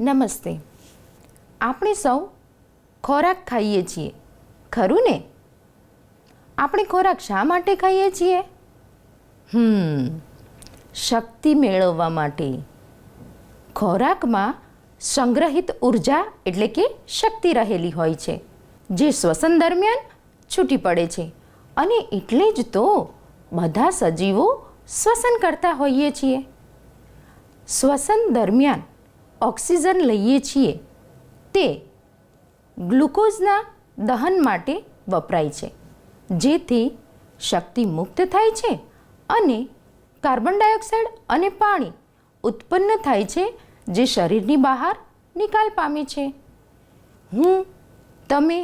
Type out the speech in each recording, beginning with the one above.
નમસ્તે. આપણે સૌ ખોરાક ખાઈએ છીએ, ખરું ને? આપણે ખોરાક શા માટે ખાઈએ છીએ? હમ, શક્તિ મેળવવા માટે. ખોરાકમાં સંગ્રહિત ઊર્જા એટલે કે શક્તિ રહેલી હોય છે, જે શ્વસન દરમિયાન છૂટી પડે છે. અને એટલે જ તો બધા સજીવો શ્વસન કરતા હોઈએ છીએ. શ્વસન દરમિયાન ઓક્સિજન લઈએ છીએ, તે ગ્લુકોઝના દહન માટે વપરાય છે. જેથી શક્તિ મુક્ત થાય છે અને કાર્બન ડાયોક્સાઇડ અને પાણી ઉત્પન્ન થાય છે જે શરીરની બહાર નિકાલ પામે છે. હું, તમે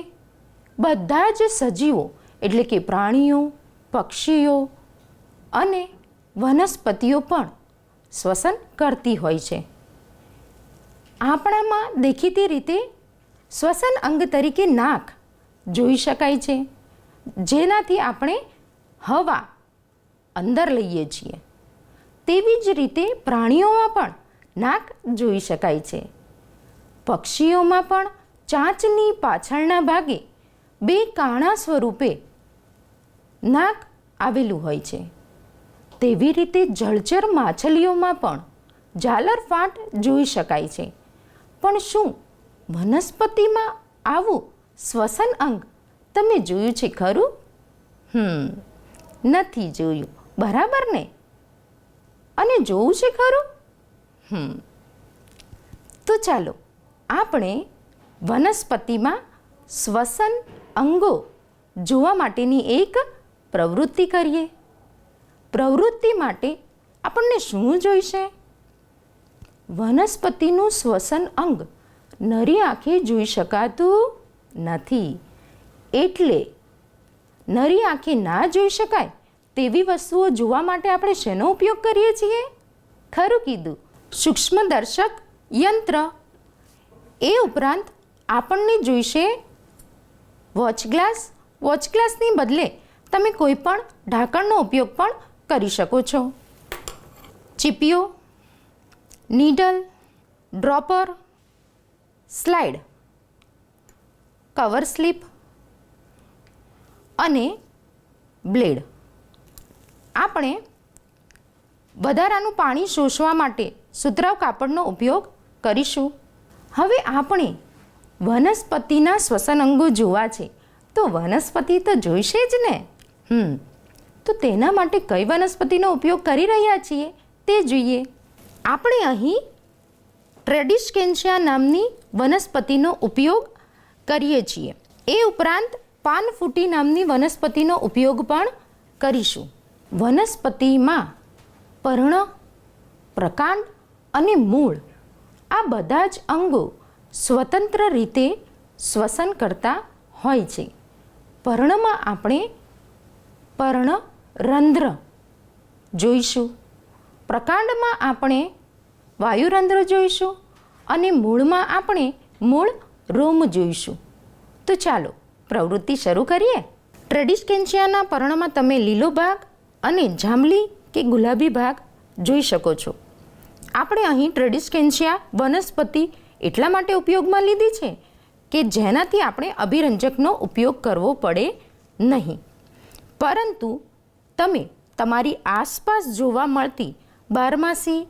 બધા જ સજીવો એટલે કે પ્રાણીઓ, પક્ષીઓ અને વનસ્પતિઓ પણ શ્વસન કરતી હોય છે. આપણામાં દેખીતી રીતે શ્વસન અંગ તરીકે નાક જોઈ શકાય છે. જેનાથી આપણે હવા અંદર લઈએ છીએ. તેવી જ રીતે પ્રાણીઓમાં પણ નાક જોઈ શકાય છે. પક્ષીઓમાં પણ ચાંચની પાછળના ભાગે બે કાણા સ્વરૂપે નાક આવેલું હોય છે. તેવી રીતે જળચર માછલીઓમાં પણ ઝાલર ફાટ જોઈ શકાય છે. પણ શું? વનસ્પતિમાં આવું શ્વસન અંગ તમે જોયું છે ખરું? હમ, નથી જોયું. બરાબર ને? અને જોવું છે ખરું? હમ, તો ચાલો આપણે વનસ્પતિમાં શ્વસન અંગો જોવા માટેની એક પ્રવૃત્તિ કરીએ. પ્રવૃત્તિ માટે આપણને શું જોઈશે? વનસ્પતિનું શ્વસન અંગ. નરી આંખે જોઈ શકાતું નથી. એટલે નરી આંખે ના જોઈ શકાય તેવી વસ્તુઓ જોવા માટે આપણે શેનો ઉપયોગ કરીએ છીએ? ખરું કીધું. સૂક્ષ્મદર્શક યંત્ર. એ ઉપરાંત આપણને જોઈશે વોચ ગ્લાસ. વોચ ગ્લાસની બદલે તમે કોઈ પણ ઢાંકણનો ઉપયોગ પણ કરી શકો છો. ચીપીઓ needle dropper slide cover slip અને બ્લેડ આપણે વધારાનું પાણી શોષવા માટે સુતરાઉ કાપડનો ઉપયોગ કરીશું. હવે આપણે વનસ્પતિના શ્વસન અંગો જોવા છે. તો વનસ્પતિ તો જોઈશે જ ને? હમ. તો તેના માટે કઈ વનસ્પતિનો ઉપયોગ કરી રહ્યા છીએ તે જોઈએ. આપણે અહીં ટ્રેડિસ્કેન્શિયા નામની વનસ્પતિનો ઉપયોગ કરીએ છીએ. એ ઉપરાંત પાનફૂટી નામની વનસ્પતિનો ઉપયોગ પણ કરીશું. વનસ્પતિમાં પર્ણ, પ્રકાંડ અને મૂળ આ બધા જ અંગો સ્વતંત્ર રીતે શ્વસન કરતા હોય છે. પર્ણમાં આપણે પર્ણ, રંધ્ર જોઈશું. પ્રકાંડમાં આપણે વાયુરંધ્ર જોઈશું અને મૂળમાં આપણે મૂળ રોમ જોઈશું. તો ચાલો, પ્રવૃત્તિ શરૂ કરીએ. ટ્રેડિસ્કેન્શિયાના પર્ણમાં તમે લીલો ભાગ અને જાંબલી કે ગુલાબી ભાગ જોઈ શકો છો. આપણે અહીં ટ્રેડિસ્કેન્શિયા વનસ્પતિ એટલા માટે ઉપયોગમાં લીધી છે કે જેનાથી આપણે અભિરંજકનો ઉપયોગ કરવો પડે નહીં. પરંતુ તમે તમારી આસપાસ જોવા મળતી બારમાસી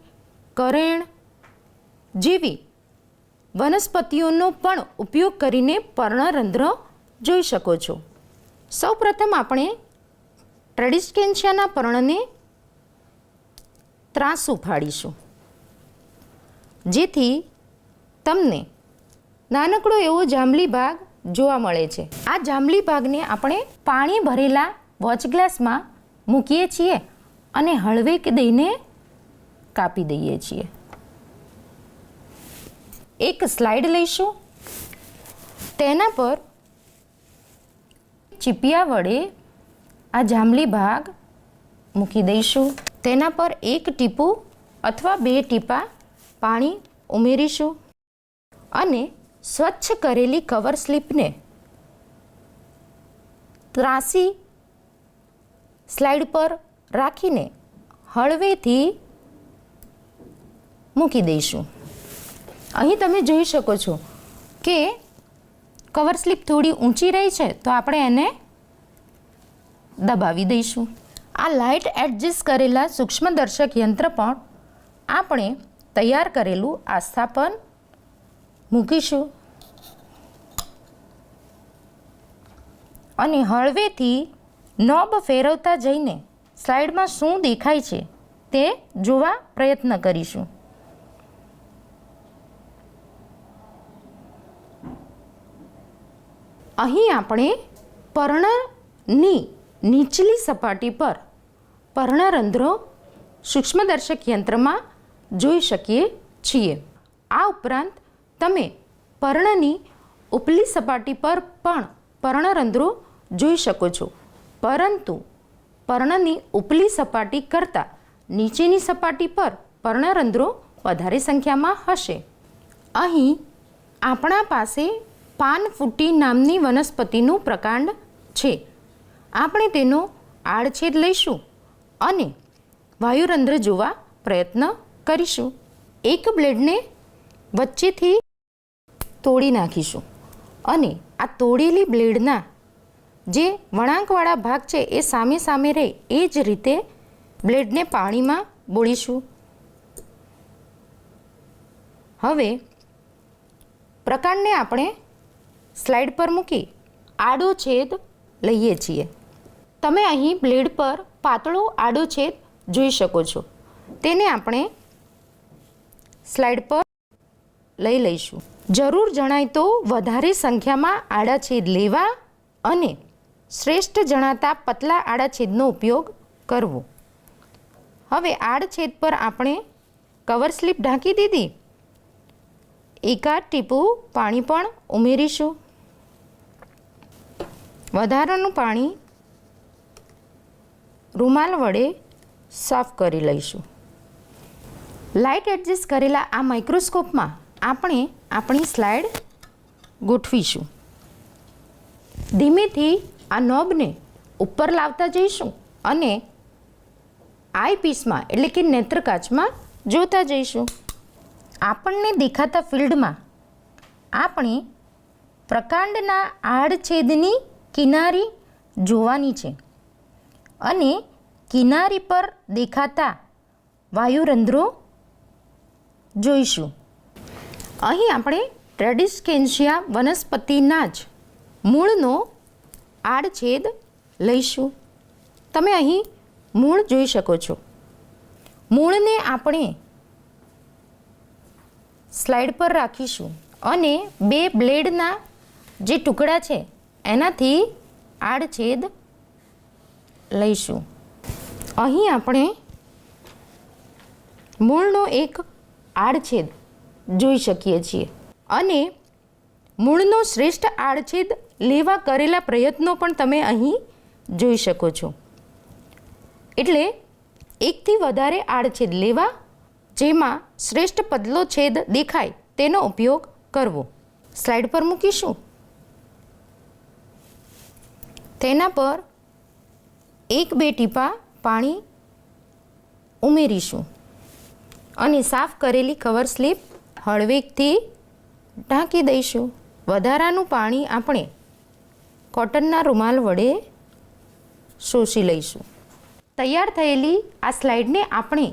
કરેણ જેવી વનસ્પતિઓનો પણ ઉપયોગ કરીને પર્ણરંધ્ર જોઈ શકો છો. સૌપ્રથમ આપણે ટ્રેડિસ્કેન્શિયાના પર્ણને ત્રાસું ફાડીશું જેથી તમને નાનકડો એવો જાંબલી ભાગ જોવા મળે છે. આ જાંબલી ભાગને આપણે પાણી ભરેલા વોચ ગ્લાસમાં મૂકીએ છીએ અને હળવેક દઈને કાપી દઈએ છીએ. એક સ્લાઇડ લઈશું. તેના પર ચીપિયા વડે આ જાંબલી ભાગ મૂકી દઈશું. તેના પર એક ટીપું અથવા બે ટીપા પાણી ઉમેરીશું અને સ્વચ્છ કરેલી કવર સ્લીપને ત્રાસી સ્લાઇડ પર રાખીને હળવેથી મૂકી દઈશું. અહીં તમે જોઈ શકો છો કે કવર સ્લીપ થોડી ઊંચી રહી છે, તો આપણે એને દબાવી દઈશું. આ લાઇટ એડજસ્ટ કરેલા સૂક્ષ્મદર્શક યંત્ર પણ આપણે તૈયાર કરેલું આસ્થાપન મૂકીશું. અને હળવેથી નોબ ફેરવતા જઈને સ્લાઇડમાં શું દેખાય છે તે જોવા પ્રયત્ન કરીશું. અહીં આપણે પર્ણની નીચલી સપાટી પર પર્ણરંધ્રો સૂક્ષ્મદર્શક યંત્રમાં જોઈ શકીએ છીએ. આ ઉપરાંત તમે પર્ણની ઉપલી સપાટી પર પણ પર્ણરંધ્રો જોઈ શકો છો. પરંતુ પર્ણની ઉપલી સપાટી કરતાં નીચેની સપાટી પર પર્ણરંધ્રો વધારે સંખ્યામાં હશે. અહીં આપણા પાસે પાનફૂટી નામની વનસ્પતિનું પ્રકાંડ છે. આપણે તેનો આડછેદ લઈશું અને વાયુરંધ્ર જોવા પ્રયત્ન કરીશું. એક બ્લેડને વચ્ચેથી તોડી નાખીશું અને આ તોડેલી બ્લેડના જે વળાંકવાળા ભાગ છે એ સામે સામે રહે એ જ રીતે બ્લેડને પાણીમાં બોળીશું. હવે પ્રકાંડને આપણે સ્લાઇડ પર મૂકી આડો છેદ લઈએ છીએ. તમે અહીં બ્લેડ પર પાતળો આડો છેદ જોઈ શકો છો. તેને આપણે સ્લાઇડ પર લઈ લઈશું. જરૂર જણાય તો વધારે સંખ્યામાં આડા છેદ લેવા અને શ્રેષ્ઠ જણાતા પતલા આડા છેદનો ઉપયોગ કરવો. હવે આડછેદ પર આપણે કવર સ્લીપ ઢાંકી દીધી. એકાદ ટીપું પાણી પણ ઉમેરીશું. વધારાનું પાણી રૂમાલ વડે સાફ કરી લઈશું. લાઇટ એડજસ્ટ કરેલા આ માઇક્રોસ્કોપમાં આપણે આપણી સ્લાઇડ ગોઠવીશું. ધીમેથી આ નોબને ઉપર લાવતા જઈશું અને આઈપીસમાં એટલે કે નેત્રકાચમાં જોતા જઈશું. આપણને દેખાતા ફિલ્ડમાં આપણે પ્રકાંડના આડછેદની કિનારી જોવાની છે અને કિનારી પર દેખાતા વાયુરંધ્રો જોઈશું. અહીં આપણે ટ્રેડિસ્કેન્શિયા વનસ્પતિના જ મૂળનો આડછેદ લઈશું. તમે અહીં મૂળ જોઈ શકો છો. મૂળને આપણે સ્લાઇડ પર રાખીશું અને બે બ્લેડના જે ટુકડા છે એનાથી આડછેદ લઈશું. અહીં આપણે મૂળનો એક આડછેદ જોઈ શકીએ છીએ અને મૂળનો શ્રેષ્ઠ આડછેદ લેવા કરેલા પ્રયત્નો પણ તમે અહીં જોઈ શકો છો. એટલે એકથી વધારે આડછેદ લેવા, જેમાં શ્રેષ્ઠ પતલો છેદ દેખાય, તેનો ઉપયોગ કરવો. સ્લાઇડ પર મૂકીશું. તેના પર એક બે ટીપા પાણી ઉમેરીશું. અને સાફ કરેલી કવર સ્લીપ હળવેકથી ઢાંકી દઈશું. વધારાનું પાણી આપણે કોટનના રૂમાલ વડે શોષી લઈશું. તૈયાર થયેલી આ સ્લાઇડને આપણે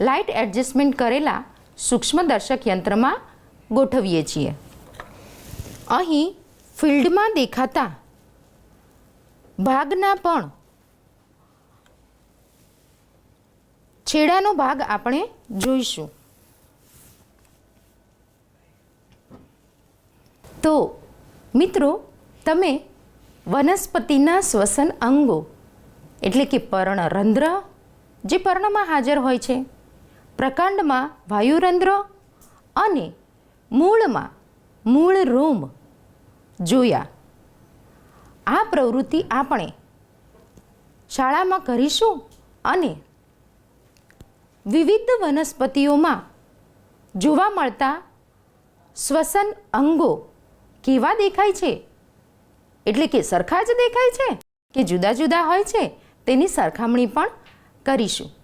લાઇટ એડજસ્ટમેન્ટ કરેલા સૂક્ષ્મદર્શક યંત્રમાં ગોઠવીએ છીએ. અહીં ફિલ્ડમાં દેખાતા ભાગના પણ. છેડાનો ભાગ આપણે જોઈશું. તો, મિત્રો, તમે વનસ્પતિના શ્વસન અંગો, એટલે કે પર્ણરંધ્ર, જે પર્ણમાં હાજર હોય છે, પ્રકાંડમાં વાયુરંધ્ર અને મૂળમાં મૂળ રોમ જોયા. આ પ્રવૃત્તિ આપણે શાળામાં કરીશું અને વિવિધ વનસ્પતિઓમાં જોવા મળતા શ્વસન અંગો કેવા દેખાય છે? એટલે કે સરખા જ દેખાય છે? કે જુદા જુદા હોય છે? તેની સરખામણી પણ કરીશું.